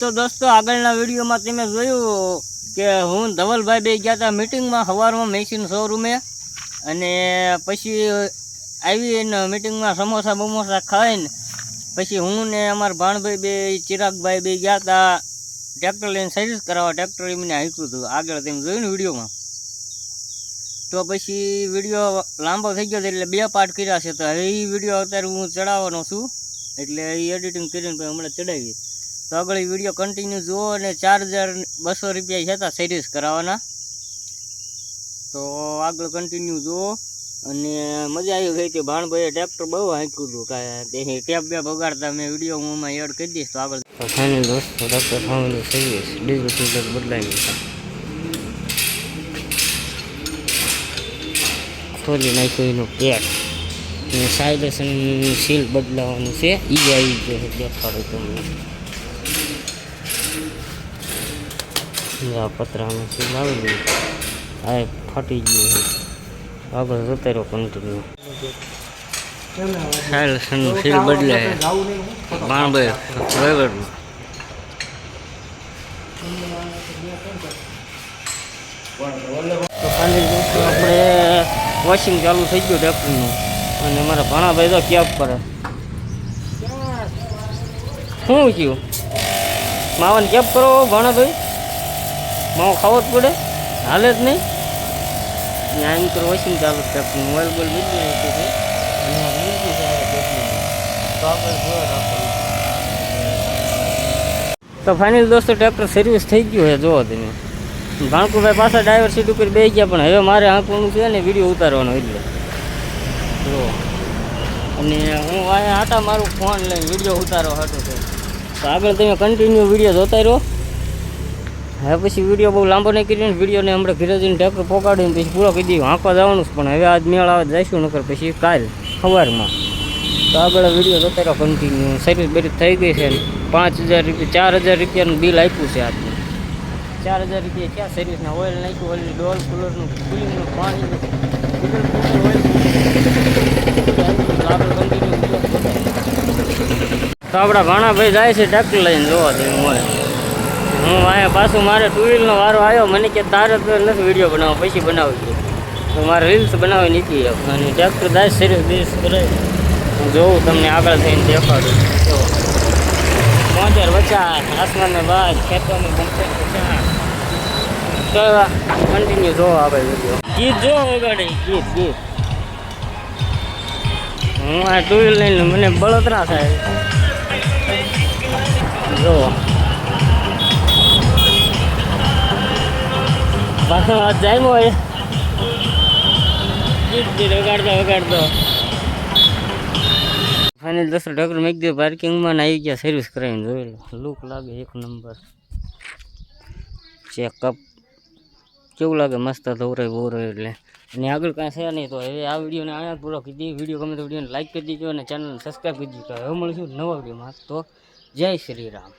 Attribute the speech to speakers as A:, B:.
A: તો દોસ્તો, આગળના વિડીયોમાં તમે જોયું કે હું ધવલભાઈ બે ગયા હતા મિટિંગમાં સવારમાં મેસીન શોરૂમે અને પછી આવીને મિટિંગમાં સમોસા બમોસા ખાઈને પછી હું ને અમારા ભાણભાઈ બે, ચિરાગભાઈ બે ગયા હતા ટ્રેક્ટર લઈને સર્વિસ કરાવવા. ટ્રેક્ટર એમને હાંક્યું હતું. આગળ તમે જોયું ને વિડીયોમાં? તો પછી વીડિયો લાંબો થઈ ગયો એટલે બે પાર્ટ કર્યા છે. તો હવે એ વીડિયો અત્યારે હું ચડાવવાનો છું. એટલે એ એડિટિંગ કરીને હમણાં ચડાવી તો આગળ વીડિયો કન્ટિન્યુ જુઓ અને ચાર હજાર બસો રૂપિયા હતા સર્વિસ કરાવવાના. તો આગળ કન્ટિન્યુ જુઓ અને મજા આવી ગઈ હતી. ભાણભાઈએ ટ્રેક્ટર બહુ હાંક્યું હતું કાંઈ તે ટેપ બે બગાડતા મેં વીડિયો હું એમાં એડ કરી દઈશ તો આગળ. ફાઇનલ દોસ્તો tractor final service diesel filter બદલાઈ ગયા ખોલી નાખ્યું એનું પેક સાયલેશન સીલ બદલાવાનું છે. એ આવી ગયો દેખાડો તમને. આ પતરામાં સીલ આવી ગયું આ ફાટી ગયું છે. આગળ જતા રહ્યો કન્ટિન્યુ સાયલેશનનું સીલ બદલે બાણભાઈ ખાલી દોસ્તો આપણે વોશિંગ ચાલુ થઈ ગયું ડેપનું અને મારા ભાણાભાઈ તો કેબ કરે? શું થયું? માવાને કેબ કરો, ભાણાભાઈ? માવો ખાવો જ પડે. હાલે જ નહીં. ત્યાં એમ કરો વોશિંગ ચાલુ છે મોબાઈલ બોલ બદલી નાખ્યું છે. તો ફાઇનલ દોસ્તો ટ્રેક્ટર સર્વિસ થઈ ગયું છે જોવો તમે. ભાણકુભાઈ પાછા ડ્રાઈવર સીટ ઉપર બે ગયા પણ હવે મારે આંકવાનું છે ને વીડિયો ઉતારવાનો એટલે. જો અને હું અહીંયા આટા મારું ફોન લઈને વીડિયો ઉતારવા હતો તો આગળ તમે કન્ટિન્યુ વીડિયો જોતા રહો. હવે પછી વીડિયો બહુ લાંબો નહીં કરીને વિડીયોને હમણાં ઘીરે જઈને ટ્રેક્ટર પોકાડીને પછી પૂરો કરી દઈએ આંકવા જવાનું પણ હવે આજ મેળ આવે જઈશું, નકર પછી કાલ સવારમાં. તો આગળ વીડિયો જોતા રહ્યો કન્ટિન્યુ સર્વિસ બરી થઈ ગઈ છે પાંચ હજાર રૂપિયા, ચાર હજાર રૂપિયાનું બિલ આપ્યું છે આજનું ચાર હજાર રૂપિયા ક્યાં સર્વિસના ઓઇલ નાખ્યું ઓઇલ ડોલ કુલરનું કુલિંગનું પાણી તો આપણા ભાણાભાઈ જાય છે ટ્રેક્ટર લઈને જોવા જેવું હોય. હું અહીંયા પાછું મારે ટુ વ્હીલનો વારો આવ્યો. મને કે તારે તો નથી વીડિયો બનાવો પછી બનાવજો. તો મારે રીલ્સ બનાવી નીકળી અને ટ્રેક્ટર દાસ સિરીઝ બીસ કરે. હું જોઉં તમને આગળ થઈને દેખાડું. જો. મોતેર પચાસ આસમાનને બાદ ખેતરને પંચોતેર પચાસ કન્ટિન્યુ જોવો આપણે વીડિયો ગીત જોવો વગાડી, ગીત ગીત. હું આ ટુ વ્હીલ લઈને મને બળતરા થાય. જો. પાછો આ જામ્યો હોય. વગાડતો વગાડતો ફાઇનલ દસ ડોક્ટર મેક દે પાર્કિંગમાં ને આવી ગયા સર્વિસ કરાવીને જોઈ લો લુક લાગે એક નંબર ચેકઅપ કેવું લાગે? મસ્ત ધોરાય બોરાય એટલે. અને આગળ કાંઈ છે નહીં તો હવે આ વિડીયોને અહીંયા પૂરો કીધી વીડિયો ગમે તો વિડીયોને લાઈક કરી દીજો અને ચેનલને સબસ્ક્રાઈબ કરી દીજો. હવે મળીશું નવા વિડીયોમાં. તો જય શ્રી રામ.